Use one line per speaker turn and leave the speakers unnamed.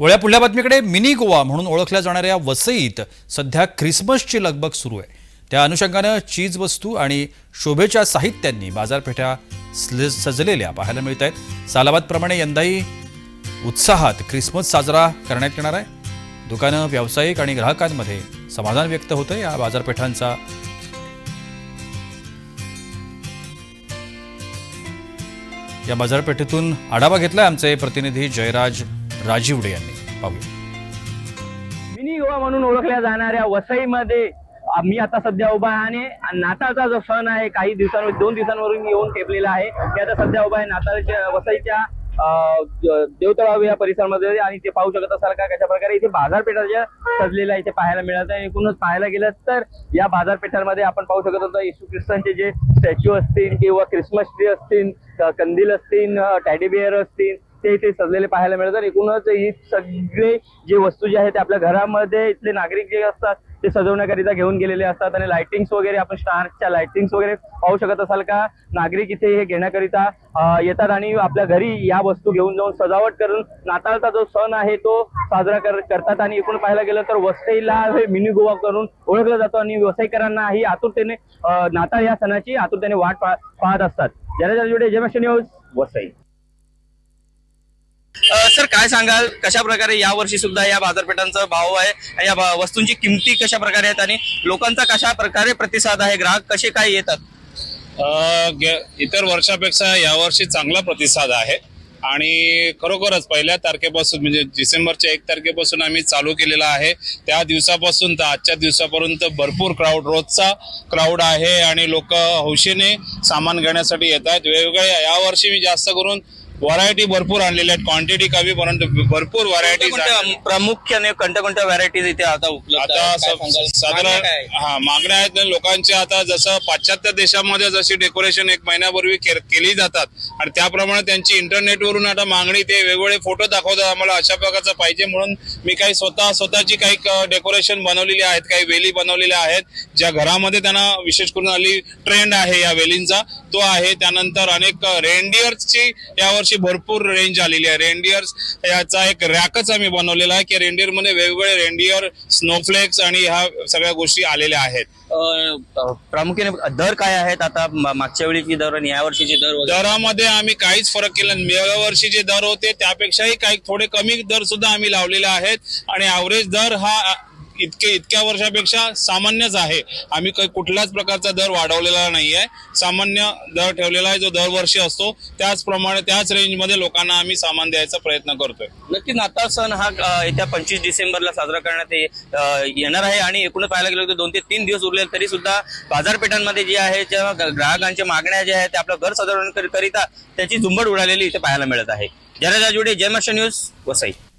वळ्या पुढल्या बातमीकडे मिनी गोवा म्हणून ओळखल्या जाणाऱ्या वसईत सध्या ख्रिसमसची लगबग सुरू आहे. त्या अनुषंगानं चीज वस्तू आणि शोभेच्या साहित्यांनी बाजारपेठा सजलेल्या पाहायला मिळत आहेत सालाबादप्रमाणे यंदाही उत्साहात ख्रिसमस साजरा करण्यात येणार आहे. दुकानं व्यावसायिक आणि ग्राहकांमध्ये समाधान व्यक्त होतं या बाजारपेठांचा. या बाजारपेठेतून आढावा घेतलाय आमचे प्रतिनिधी जयराज राजीवडे यांनी. पाहूया.
मिनी गोवा म्हणून ओळखल्या जाणाऱ्या वसईमध्ये मी आता सध्या उभा आहे आणि नाताळचा जो सण आहे काही दिवसांवर दोन दिवसांवरून येऊन ठेपलेला आहे. मी आता सध्या उभा आहे नाताळच्या वसईच्या अ, देवतळाव या परिसरामध्ये आणि ते पाहू शकत असाल का कशा प्रकारे इथे बाजारपेठाच्या सजलेल्या इथे पाहायला मिळत आहे. एकूणच पाहायला गेलं तर या बाजारपेठांमध्ये आपण पाहू शकत होतो येशू ख्रिस्तांचे जे स्टॅच्यू असतील किंवा क्रिसमस ट्री असतील कंदील असतील टॅडीबिअर असतील ते इथे सजलेले पाहायला मिळतात. एकूणच ही सगळे जे वस्तू जे आहेत ते आपल्या घरामध्ये इथले नागरिक जे असतात ते सजवण्याकरिता घेऊन गेलेले असतात. आणि लाइटिंग्स वगैरे आपण स्टारच्या लाइटिंग्स वगैरे पाहू शकत असाल का? नागरिक इथे हे घेण्याकरिता येतात आणि आपल्या घरी या वस्तू घेऊन जाऊन सजावट करून नाताळचा जो सण आहे तो साजरा कर- करतात. आणि एकूण पाहायला गेलं तर वसईला हे मिनी गोवा करून ओळखलं जातो. आणि वसईकरांना ही आतुरतेने नाताळ या सणाची आतुरतेने वाट पाहत असतात. जरा जोडे न्यूज वसई. सर काय सांगाल? कशा प्रकारे या वर्षी सुद्धा या बाजारपेठांचा भाव आहे या वस्तूंची किमती कशा प्रकारे आहेत आणि लोकांचा कशा प्रकारे प्रतिसाद आहे? ग्राहक कसे काय येतात?
इतर वर्षापेक्षा यावर्षी चांगला प्रतिसाद आहे. आणि खरोखरच पहिल्या तारखेपासून म्हणजे डिसेंबरच्या एक तारखेपासून आम्ही चालू केलेला आहे. त्या दिवसापासून तर आजच्या दिवसापर्यंत भरपूर क्राऊड रोजचा क्राऊड आहे आणि लोक हौशेने सामान घेण्यासाठी येत आहेत. वेगवेगळ्या यावर्षी मी जास्त करून व्हरायटी भरपूर आणलेल्या आहेत क्वांटिटी कमी परंतु भरपूर व्हरायटीज
कोणत्या प्रामुख्याने कोणत्या कोणत्या व्हरायटीज इथे आता उपलब्ध
आता
आहेत? काय
स-
सांगाल?
साधारण
मागण्या काय?
हा मागण्या आहेत लोकांच्या आता जसं पाश्चात्य देशामध्ये जशी डेकोरेशन एक महिन्यापूर्वी के- केली जातात आणि त्याप्रमाणे त्यांची इंटरनेटवरून आता मागणी ते वेगवेगळे फोटो दाखवतात. आम्हाला अशा प्रकारचं पाहिजे म्हणून मी काही स्वतः स्वतःची काही डेकोरेशन बनवलेली आहेत काही वेली बनवलेल्या आहेत ज्या घरामध्ये त्यांना विशेष करून आली ट्रेंड आहे या वेलींचा. तो आहे. त्यानंतर अनेक रेंडियर्सची यावर्षी भरपूर रेंज आलेली आहे. रेंडियर्स याचा एक रॅकच आम्ही बनवलेला आहे की रेंडियरमध्ये वेगवेगळे रेंडियर स्नोफ्लेक्स आणि ह्या सगळ्या गोष्टी आलेल्या आहेत.
प्रामुख्याने दर काय आहेत? आता मागच्या वेळीची दर आणि या वर्षीची दर
दरामध्ये आम्ही काहीच फरक केला नाही. गेल्या वर्षी जे दर होते त्यापेक्षाही काही थोडे कमी दर सुद्धा आम्ही लावलेले आहेत. आणि ॲव्हरेज दर हा इतके इतक्या वर्षापेक्षा सामान्यच आहे. आम्ही काही कुठल्याच प्रकारचा दर वाढवलेला नाही आहे सामान्य दर ठेवलेला आहे जो दरवर्षी असतो त्याचप्रमाणे त्याच रेंजमध्ये लोकांना आम्ही सामान द्यायचा प्रयत्न करतोय.
नक्की नाताळ सण हा येत्या पंचवीस डिसेंबरला साजरा करण्यात येणार आहे आणि एकूण पाहायला गेलं तर दोन ते तीन दिवस उरले तरी सुद्धा बाजारपेठांमध्ये जे आहे ज्या ग्राहकांच्या मागण्या ज्या आहेत ते आपलं घर सजावण्याकरिता त्याची झुंबड उडालेली इथे पाहायला मिळत आहे. जरा जुडे जयमश न्यूज वसई.